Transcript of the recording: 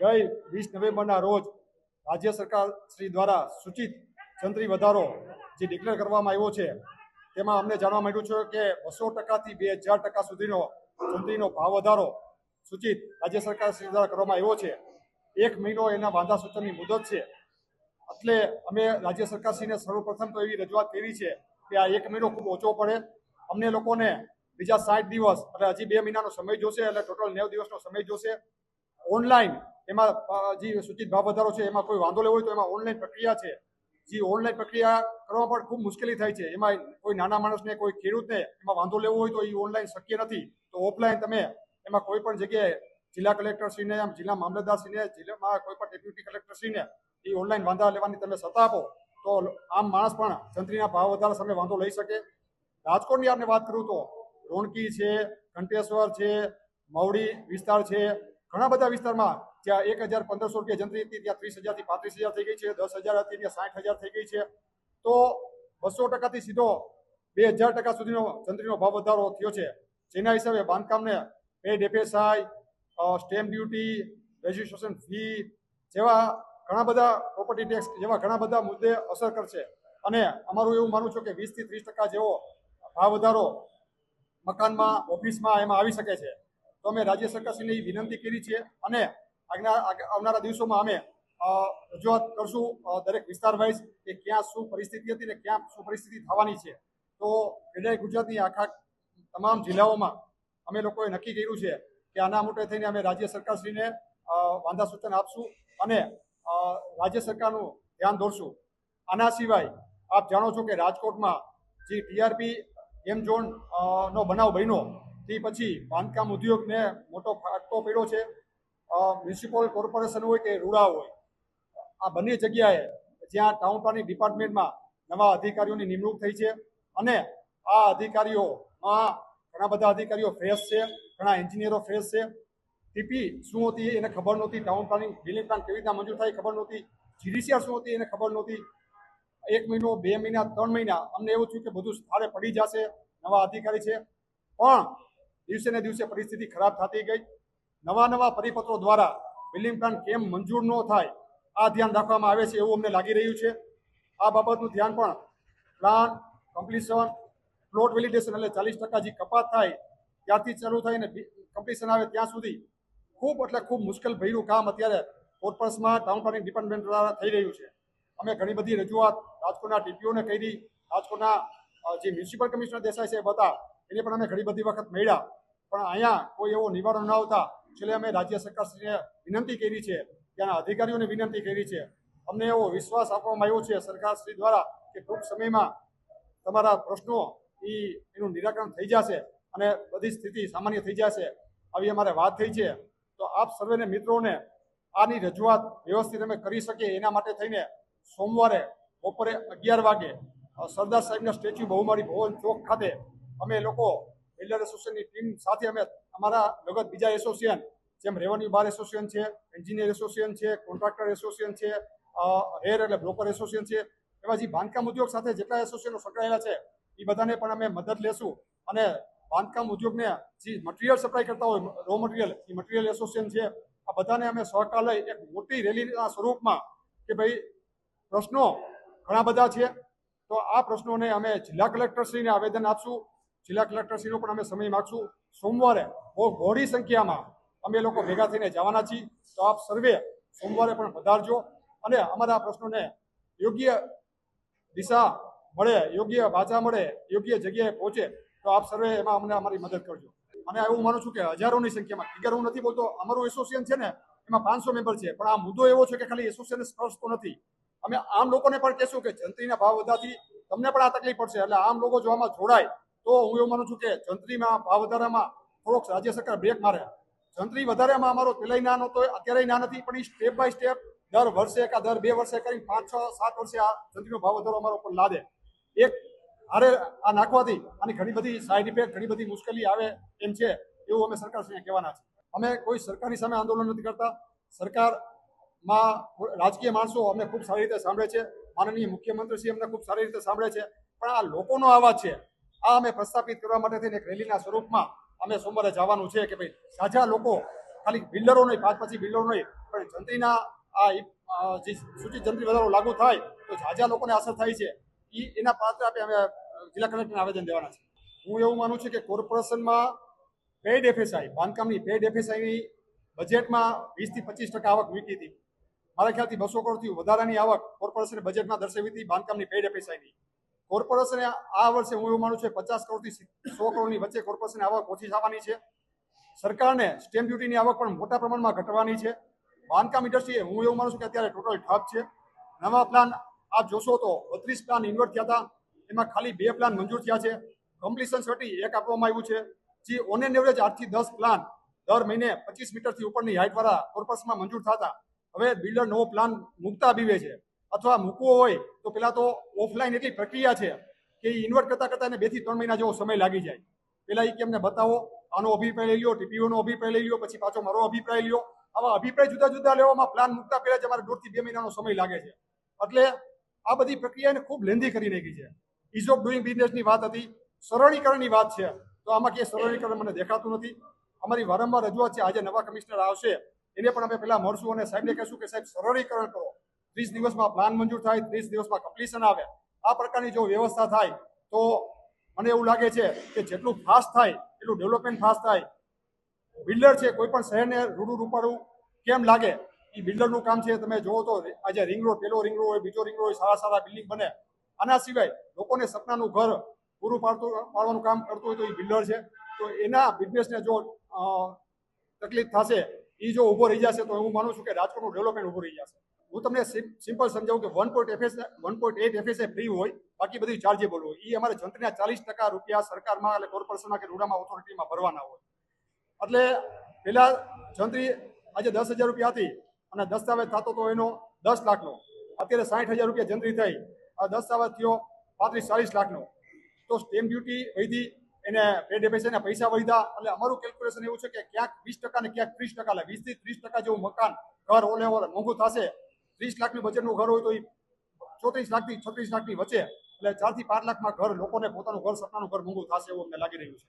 ગઈ વીસ નવેમ્બરના રોજ રાજ્ય સરકાર શ્રી દ્વારા સૂચિત જંત્રી વધારો જે ડિક્લેર કરવામાં આવ્યો છે, તેમાં અમને જાણવા મળ્યું છે કે બસો ટકાથી બે હજાર ટકા સુધીનો જંત્રીનો ભાવ વધારો સૂચિત રાજ્ય સરકાર શ્રી દ્વારા કરવામાં આવ્યો છે. એક મહિનો એના વાંધા સૂચનની મુદત છે. એટલે અમે રાજ્ય સરકારશ્રીને સર્વપ્રથમ તો એવી રજૂઆત કરી છે કે આ એક મહિનો ખૂબ ઓછો પડે. અમને લોકોને બીજા સાઠ દિવસ, એટલે હજી બે મહિનાનો સમય જોશે, એટલે ટોટલ નેવ દિવસનો સમય જોશે. ઓનલાઈન એમાં જે સૂચિત ભાવ વધારો છે, એમાં કોઈ વાંધો લેવો હોય તો એમાં ઓનલાઈન પ્રક્રિયા છે. જે ઓનલાઈન પ્રક્રિયા કરવામાં પણ ખૂબ મુશ્કેલી થાય છે. એમાં કોઈ નાના માણસને, કોઈ ખેડૂતને એમાં વાંધો લેવો હોય તો એ ઓનલાઈન શક્ય નથી. તો ઓફલાઈન તમે એમાં કોઈ પણ જગ્યાએ જિલ્લા કલેક્ટરશ્રીને જિલ્લા મામલતદારશ્રીને, જિલ્લામાં કોઈ પણ ડેપ્યુટી કલેક્ટરશ્રીને એ ઓનલાઈન વાંધા લેવાની તમે સત્તા આપો, તો આમ માણસ પણ જંત્રીના ભાવ વધારા સામે વાંધો લઈ શકે. રાજકોટની આપણે વાત કરું તો રોણકી છે, ઘંટેશ્વર છે, મવડી વિસ્તાર છે ઘણા બધા વિસ્તારમાં જ્યાં એક હજાર પંદરસો રૂપિયા જંત્રી હતી, ત્યાં ત્રીસ હજારથી પાંત્રીસ હજાર થઈ ગઈ છે, દસ હજાર હતી, ત્યાં સાઠ હજાર થઈ ગઈ છે. તો બસો ટકાથી સીધો બે હજાર ટકા સુધીનો જંત્રીનો ભાવ વધારો થયો છે. જેના હિસાબે બાંધકામને paid FSI stamp duty registration fee જેવા ઘણા બધા પ્રોપર્ટી ટેક્સ જેવા ઘણા બધા મુદ્દે અસર કરશે. અને અમારું એવું માનવું છું કે વીસથી ત્રીસ ટકા જેવો ભાવ વધારો મકાનમાં, ઓફિસમાં એમાં આવી શકે છે. તો અમે રાજ્ય સરકારશ્રીને એ વિનંતી કરી છે અને આગના આવનારા દિવસોમાં અમે રજૂઆત કરશું દરેક વિસ્તાર વાઇઝ કે ક્યાં શું પરિસ્થિતિ હતી ને ક્યાં શું પરિસ્થિતિ થવાની છે. તો ફેડરલ ગુજરાતની આખા તમામ જિલ્લાઓમાં અમે લોકોએ નક્કી કર્યું છે કે આના મોટે થઈને અમે રાજ્ય સરકારશ્રીને વાંધા સૂચન આપશું અને રાજ્ય સરકારનું ધ્યાન દોરશું. આના સિવાય આપ જાણો છો કે રાજકોટમાં જે ટીઆરપી એમ ઝોન નો બનાવ બન્યો તે પછી બાંધકામ ઉદ્યોગને મોટો ફાટકો પડ્યો છે. મ્યુનિસિપલ કોર્પોરેશન હોય કે રૂડા હોય, આ બંને જગ્યાએ જ્યાં ટાઉન પ્લાનિંગ ડિપાર્ટમેન્ટમાં નવા અધિકારીઓની નિમણૂક થઈ છે અને આ અધિકારીઓમાં ઘણા બધા અધિકારીઓ ફ્રેશ છે, ઘણા એન્જિનિયરો ફ્રેશ છે. ટીપી શું હતી એને ખબર નહોતી ટાઉન પ્લાનિંગ બિલ્ડિંગ પ્લાન કેવી રીતના મંજૂર થાય ખબર નહોતી જીડીસીઆર શું હતી એને ખબર નહોતી. એક મહિનો, બે મહિના, ત્રણ મહિના, અમને એવું થયું કે બધું સ્થાળે પડી જશે, નવા અધિકારી છે. પણ દિવસે ને દિવસે પરિસ્થિતિ ખરાબ થતી ગઈ. નવા નવા પરિપત્રો દ્વારા બિલ્ડિંગ પ્લાન કેમ મંજૂર ન થાય, આ ધ્યાન રાખવામાં આવે છે એવું અમને લાગી રહ્યું છે. આ બાબતનું ધ્યાન પણ પ્લાન કમ્પ્લીશન પ્લોટ વેલિડેશન એટલે ચાલીસ ટકા જે કપાત થાય ત્યારથી ચાલુ થાય ને કમ્પ્લીશન આવે ત્યાં સુધી ખૂબ એટલે ખૂબ મુશ્કેલ ભર્યું કામ અત્યારે કોર્પસમાં ટાઉન પ્લાનિંગ ડિપાર્ટમેન્ટ દ્વારા થઈ રહ્યું છે. અમે ઘણી બધી રજૂઆત રાજકોટના ટીપીઓને કરી, રાજકોટના જે મ્યુનિસિપલ કમિશનર દેસાઈ છે હતા, એને પણ અમે ઘણી બધી વખત મળ્યા. પણ અહીંયા કોઈ એવો નિવારણ ન આવતા છેલ્લે અમે રાજ્ય સરકારશ્રીને વિનંતી કરી છે ત્યાંના અધિકારીઓને વિનંતી કરી છે. અમને એવો વિશ્વાસ આપવામાં આવ્યો છે સરકારશ્રી દ્વારા કે ટૂંક સમયમાં તમારા પ્રશ્નો એ એનું નિરાકરણ થઈ જશે અને બધી સ્થિતિ સામાન્ય થઈ જશે. આવી અમારે વાત થઈ છે. તો આપ સર્વેને મિત્રોને આની રજૂઆત વ્યવસ્થિત અમે કરી શકીએ એના માટે થઈને સોમવારે બપોરે અગિયાર વાગે સરદાર સાહેબના સ્ટેચ્યુ બહુમાળી ભવન ચોક ખાતે અમે લોકો બિલ્ડર એસોસિએશનની ટીમ સાથે અમે અમારા લગત બીજા એસોસિએશન જેમ રેવન્યુ બાર એસોસિએશન છે એન્જિનિયર એસોસિએશન છે કોન્ટ્રાક્ટર એસોસિએશન છે હેર એટલે બ્રોકર એસોસિએશન છે, એવા જે બાંધકામ ઉદ્યોગ સાથે જેટલા એસોસિએશનો સંકળાયેલા છે, એ બધાને પણ અમે મદદ લેશું. અને બાંધકામ ઉદ્યોગને જે મટીરિયલ સપ્લાય કરતા હોય રો મટીરિયલ એ મટીરિયલ એસોસિએશન છે, આ બધાને અમે સહકાર લઈ એક મોટી રેલીના સ્વરૂપમાં કે ભાઈ પ્રશ્નો ઘણા બધા છે, તો આ પ્રશ્નોને અમે જિલ્લા કલેક્ટરશ્રીને આવેદન આપશું. જિલ્લા કલેક્ટરશ્રીનો પણ અમે સમય માગશું. સોમવારે બહુ બહોળી સંખ્યામાં અમે લોકો ભેગા થઈને જવાના છીએ. તો આપ સર્વે સોમવારે પણ પધારજો. અને અમારા પ્રશ્નોને યોગ્ય દિશા મળે, યોગ્ય વાચા મળે, યોગ્ય જગ્યાએ પહોંચે, તો આપ સર્વે એમાં અમને અમારી મદદ કરજો. અને એવું માનું છું કે હજારોની સંખ્યામાં ફિગર હું નથી બોલતો, અમારું એસોસિએશન છે ને, એમાં પાંચસો મેમ્બર છે. પણ આ મુદ્દો એવો છે કે ખાલી એસોસિએશન સ્પર્શતો નથી. અમે આમ લોકોને પણ કહેશું કે જંત્રીના ભાવ વધારથી તમને પણ આ તકલીફ પડશે. એટલે આમ લોકો જો આમાં જોડાય તો હું એવું માનું છું કે જંત્રીમાં ભાવ વધારામાં થોડોક રાજ્ય સરકાર બ્રેક મારે. જંત્રી વધારેમાં અમારો પેલાય ના નહોતો અત્યારે ના નથી, પણ એ સ્ટેપ બાય સ્ટેપ દર વર્ષે કા દર બે વર્ષે કરી પાંચ, છ, સાત વર્ષે આ જંત્રીનો ભાવ વધારો અમારો ઉપર લાદે. એક, હારે આ નાખવાથી આની ઘણી બધી સાઈડ ઇફેક્ટ ઘણી બધી મુશ્કેલી આવે એમ છે, એવું અમે સરકારશ્રીને કહેવાના છે. અમે કોઈ સરકારની સામે આંદોલન નથી કરતા. સરકારમાં રાજકીય માણસો અમને ખૂબ સારી રીતે સાંભળે છે. માનનીય મુખ્યમંત્રીશ્રી અમને ખૂબ સારી રીતે સાંભળે છે. પણ આ લોકોનો અવાજ છે. આ અમે પ્રસ્થાપિત કરવા માટે થઈને એક રેલીના સ્વરૂપમાં અમે સોમવારે જવાનું છે કે ભાઈ સાજા લોકો, ખાલી બિલ્ડરો નહીં, પાંચ પછી બિલ્ડરો નહીં, પણ જંત્રીના આ જે સૂચિત જંત્રી વધારો લાગુ થાય, તો જાજા લોકોને અસર થાય છે. એ એના પાત્ર આપે અમે જિલ્લા કલેક્ટરને આવેદન દેવાના છે. હું એવું માનું છું કે કોર્પોરેશનમાં પેડ એફએસઆઈ બાંધકામની પેડ એફએસઆઈની બજેટમાં વીસથી પચીસ ટકા આવક મૂકી હતી. મારા ખ્યાલથી બસો કરોડથી વધારાની આવક કોર્પોરેશને બજેટમાં દર્શાવી હતી બાંધકામની પેડ એફએસઆઈની કોર્પોરેશને આ વર્ષે હું એવું માનું છું પચાસ કરોડથી સો કરોડની વચ્ચે કોર્પોરેશનની આવક ઓછી થવાની છે. સરકારને સ્ટેમ્પ ડ્યુટીની આવક પણ મોટા પ્રમાણમાં ઘટવાની છે. બાંધકામ ઇન્ડસ્ટ્રીએ હું એવું માનું છું કે અત્યારે ટોટલ ઠપ છે. નવા પ્લાન આપ જોશો તો બત્રીસ પ્લાન ઇન્વર્ટ થયા હતા. એમાં ખાલી બે પ્લાન મંજૂર થયા છે. કમ્પ્લીશન સર્ટી એક આપવામાં આવ્યું છે. જે ઓન એન એવરેજ આઠથી દસ પ્લાન દર મહિને પચીસ મીટરથી ઉપરની હાઇટવાળા કોર્પોરેશનમાં મંજૂર થતા હવે બિલ્ડર નવો પ્લાન મૂકતા બીવે છે. અથવા મૂકવો હોય, તો પહેલાં તો ઓફલાઈન એટલી પ્રક્રિયા છે કે એ ઇન્વર્ટ કરતાં કરતાં એને બેથી ત્રણ મહિના જેવો સમય લાગી જાય. પહેલાં એ કે અમને બતાવો, આનો અભિપ્રાય લઈ લ્યો ટીપીઓનો અભિપ્રાય લઈ લ્યો, પછી પાછો મારો અભિપ્રાય લ્યો. આવા અભિપ્રાય જુદા જુદા લેવામાં પ્લાન મૂકતા પહેલાં જ અમારે દોઢથી બે મહિનાનો સમય લાગે છે. એટલે આ બધી પ્રક્રિયાને ખૂબ લેન્ધી કરી નાખી છે. ઇઝ ઓફ ડુઈંગ બિઝનેસની વાત હતી. સરળીકરણની વાત છે. તો આમાં ક્યાંય સરળીકરણ મને દેખાતું નથી. અમારી વારંવાર રજૂઆત છે, આજે નવા કમિશનર આવશે. એને પણ અમે પહેલાં મળશું અને સાહેબને કહેશું કે સાહેબ, સરળીકરણ કરો. ત્રીસ દિવસમાં પ્લાન મંજૂર થાય, ત્રીસ દિવસમાં કમ્પ્લીશન આવે. આ પ્રકારની જો વ્યવસ્થા થાય, તો મને એવું લાગે છે કે જેટલું ફાસ્ટ થાય, એટલું ડેવલપમેન્ટ ફાસ્ટ થાય. બિલ્ડર છે, કોઈ પણ શહેરને રૂડું રૂપાડું કેમ લાગે? એ બિલ્ડરનું કામ છે, તમે જોવો તો આજે રિંગ રોડ પેલો રિંગ રોડ હોય, બીજો રિંગ રોડ હોય, સારા સારા બિલ્ડિંગ બને. આના સિવાય લોકોને સપનાનું ઘર પૂરું પાડતું, પાડવાનું કામ કરતું હોય તો એ બિલ્ડર છે. તો એના બિઝનેસને જો તકલીફ થશે એ જો ઊભો રહી જશે, તો હું માનું છું કે રાજકોટનું ડેવલપમેન્ટ ઊભું રહી જશે. હું તમને સિમ- સિમ્પલ સમજાવું કે one point FS one point eight FSA free હોય, બાકી બધું ચાર્જેબલ હોય. એ અમારે જંત્રીના ચાલીસ ટકા રૂપિયા સરકારમાં એટલે કોર્પોરેશનમાં કે રૂડામાં ઓથોરિટીમાં ભરવાના હોય. એટલે પેલા જંત્રી આજે દસ હજાર રૂપિયા હતી અને દસ્તાવેજ થતો તો એનો દસ લાખનો. અત્યારે સાઠ હજાર રૂપિયા જંત્રી થઈ, આ દસ્તાવેજ થયો પાંત્રીસ ચાલીસ લાખનો. તો સ્ટેમ્પ ડ્યુટી વધી એને પેડ એને પૈસા વધ્યા એટલે અમારું કેલ્ક્યુલેશન એવું છે કે ક્યાંક વીસ ટકા ને ક્યાંક ત્રીસ ટકા, એટલે વીસથી ત્રીસ ટકા જેવું મકાન, ઘર ઓલે મોંઘું થશે. ત્રીસ લાખની બજેટનું ઘર હોય તો એ ચોત્રીસ લાખથી છત્રીસ લાખની વચ્ચે, એટલે ચારથી પાંચ લાખમાં ઘર લોકોને પોતાનું ઘર, સપનાનું ઘર મોંઘું થશે એવું અમને લાગી રહ્યું છે.